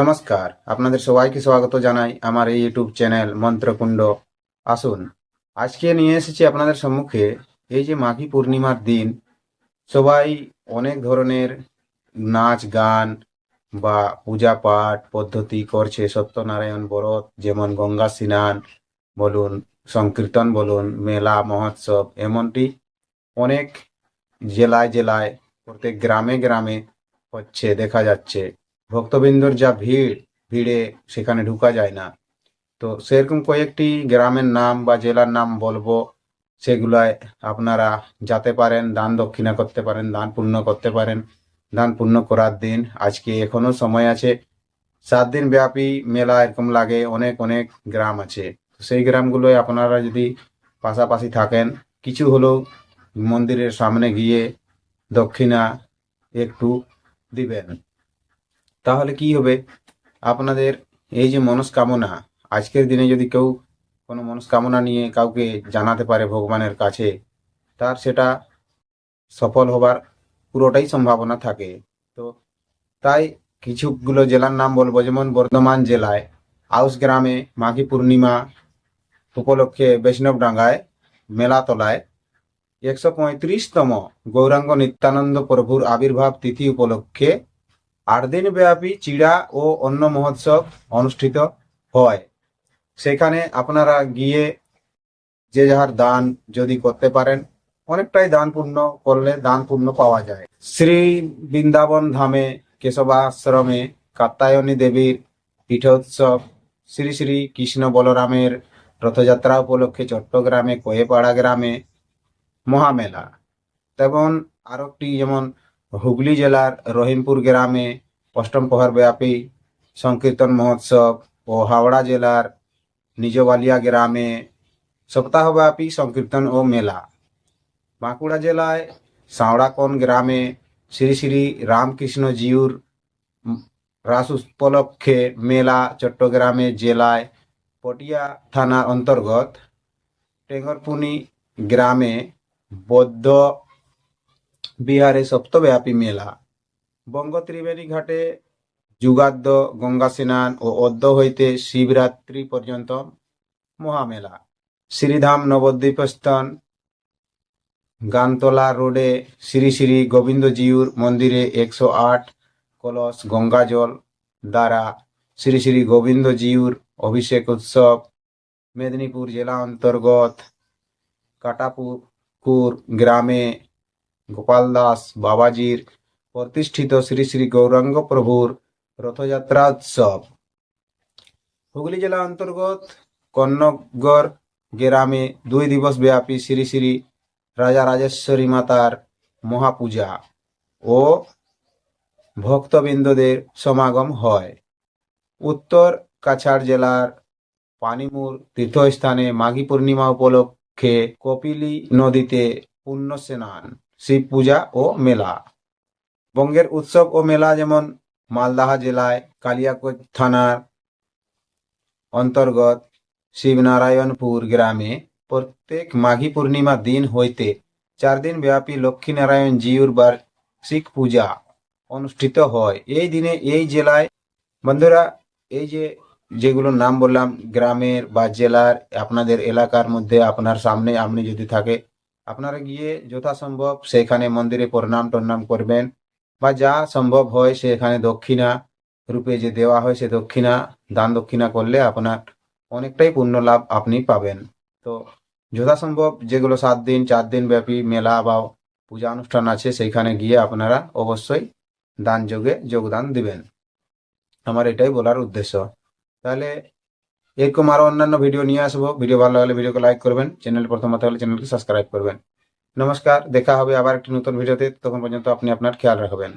নমস্কার, আপনাদের সবাইকে স্বাগত জানাই আমার এই ইউটিউব চ্যানেল মন্ত্রকুণ্ড। আসুন, আজকে নিয়ে এসেছি আপনাদের সম্মুখে এই যে মাঘী পূর্ণিমার দিন, সবাই অনেক ধরনের নাচ, গান বা পূজা পাঠ পদ্ধতি করছে। সত্যনারায়ণ ব্রত, যেমন গঙ্গা স্নান বলুন, সংকীর্তন বলুন, মেলা, মহোৎসব, এমনটি অনেক জেলায় জেলায়, প্রত্যেক গ্রামে গ্রামে হচ্ছে, দেখা যাচ্ছে। ভক্তবৃন্দর যা ভিড়, ভিড়ে সেখানে ঢুকা যায় না। তো সেরকম কয়েকটি গ্রামের নাম বা জেলার নাম বলব। সেগুলায় আপনারা যেতে পারেন, দান দক্ষিণা করতে পারেন, দান পূর্ণ করতে পারেন, দান পূর্ণ করার দিন। আজকে এখনও সময় আছে। সাত দিন ব্যাপী মেলা এরকম লাগে, অনেক অনেক গ্রাম আছে। সেই গ্রামগুলোয় আপনারা যদি পাশাপাশি থাকেন, কিছু হলেও মন্দিরের সামনে গিয়ে দক্ষিণা একটু দিবেন। তাহলে কি হবে? আপনাদের এই যে মনস্কামনা, আজকের দিনে যদি কেউ কোনো মনস্কামনা নিয়ে কাউকে জানাতে পারে ভগবানের কাছে, তার সেটা সফল হবার পুরোটাই সম্ভাবনা থাকে। তো তাই কিছুগুলো জেলার নাম বলব। যেমন বর্ধমান জেলায় আউস গ্রামে মাঘী পূর্ণিমা উপলক্ষে বৈষ্ণবডাঙ্গায় মেলাতলায় একশো পঁয়ত্রিশতম গৌরাঙ্গ নিত্যানন্দ প্রভুর আবির্ভাব তিথি উপলক্ষে আট দিন ব্যাপী চিড়া ও অন্য মহোৎসব অনুষ্ঠিত হয়। সেখানে আপনারা গিয়ে যে যাহার দান যদি করতে পারেন, অনেকটাই দান পূর্ণ করলে দান পূর্ণ পাওয়া যায়। শ্রী বৃন্দাবন ধামে কেশবাশ্রমে কাত্তায়নী দেবীর পীঠোৎসব, শ্রী শ্রী কৃষ্ণ বলরামের রথযাত্রা উপলক্ষে চট্টগ্রামে কোয়েপাড়া গ্রামে মহামেলা, তেমন আরও একটি যেমন হুগলি জেলার রহিমপুর গ্রামে অষ্টম প্রহর ব্যাপী সংকীর্তন মহোৎসব ও হাওড়া জেলার নিজবালিয়া গ্রামে সপ্তাহব্যাপী সংকীর্তন ও মেলা। বাঁকুড়া জেলায় সাঁওড়াকন গ্রামে শ্রী শ্রী রামকৃষ্ণ জিউর রাস উপলক্ষে মেলা চট্টগ্রামে জেলায় পটিয়া থানার অন্তর্গত টেঙ্গরপুনি গ্রামে বৌদ্ধ বিহারে সপ্তব্যাপী মেলা। বঙ্গ ত্রিবেণী ঘাটে যুগাদ্য গঙ্গা স্নান ও অদ্য হইতে শিবরাত্রি পর্যন্ত মহামেলা। শ্রীধাম নবদ্বীপস্থান গানতলা রোডে শ্রী শ্রী গোবিন্দজিউর মন্দিরে একশো আট কলস গঙ্গাজল দ্বারা শ্রী শ্রী গোবিন্দজিউর অভিষেক উৎসব, মেদিনীপুর জেলা অন্তর্গত কাটাপুকুর গ্রামে গোপাল দাস বাবাজির প্রতিষ্ঠিত শ্রী শ্রী গৌরাঙ্গ প্রভুর রথযাত্রা উৎসব। হুগলি জেলা অন্তর্গত কন্নগর গ্রামে দুই দিবস ব্যাপী শ্রী শ্রী রাজা রাজেশ্বরী মাতার মহাপূজা ও ভক্তবৃন্দদের সমাগম হয়। উত্তর কাছাড় জেলার পানিমুর তীর্থস্থানে মাঘী পূর্ণিমা উপলক্ষে কপিলী নদীতে পুণ্য স্নান শিব পূজা ও মেলা। বঙ্গের উৎসব ও মেলা যেমন মালদাহা জেলায় কালিয়াকোট থানার অন্তর্গত শিবনারায়ণপুর গ্রামে প্রত্যেক মাঘী পূর্ণিমা দিন হইতে চার দিন ব্যাপী লক্ষ্মীনারায়ণ জিউর বার্ষিক পূজা অনুষ্ঠিত হয়। এই দিনে এই জেলায়, বন্ধুরা, এই যে যেগুলোর নাম বললাম, গ্রামের বা জেলার, আপনাদের এলাকার মধ্যে আপনার সামনে, আপনি যদি থাকে আপনারা গিয়ে যথাসম্ভব সেখানে মন্দিরে প্রণাম টনাম করবেন বা যা সম্ভব হয় সেখানে দক্ষিণা রূপে যে দেওয়া হয় সে দক্ষিণা, দান দক্ষিণা করলে আপনার অনেকটাই পুণ্য লাভ আপনি পাবেন। তো যথাসম্ভব যেগুলো সাত দিন, চার দিন ব্যাপী মেলা বা পূজা অনুষ্ঠান আছে সেইখানে গিয়ে আপনারা অবশ্যই দান যোগে যোগদান দিবেন। আমার এটাই বলার উদ্দেশ্য। তাহলে এরকম আরও অন্যান্য ভিডিও নিয়ে আসব। ভিডিও ভালো লাগলে ভিডিওকে লাইক করবেন চ্যানেল প্রথম প্রথমত হলে চ্যানেলকে সাবস্ক্রাইব করবেন। নমস্কার, দেখা হবে আবার একটি নতুন ভিডিওতে তখন পর্যন্ত আপনি আপনার খেয়াল রাখবেন।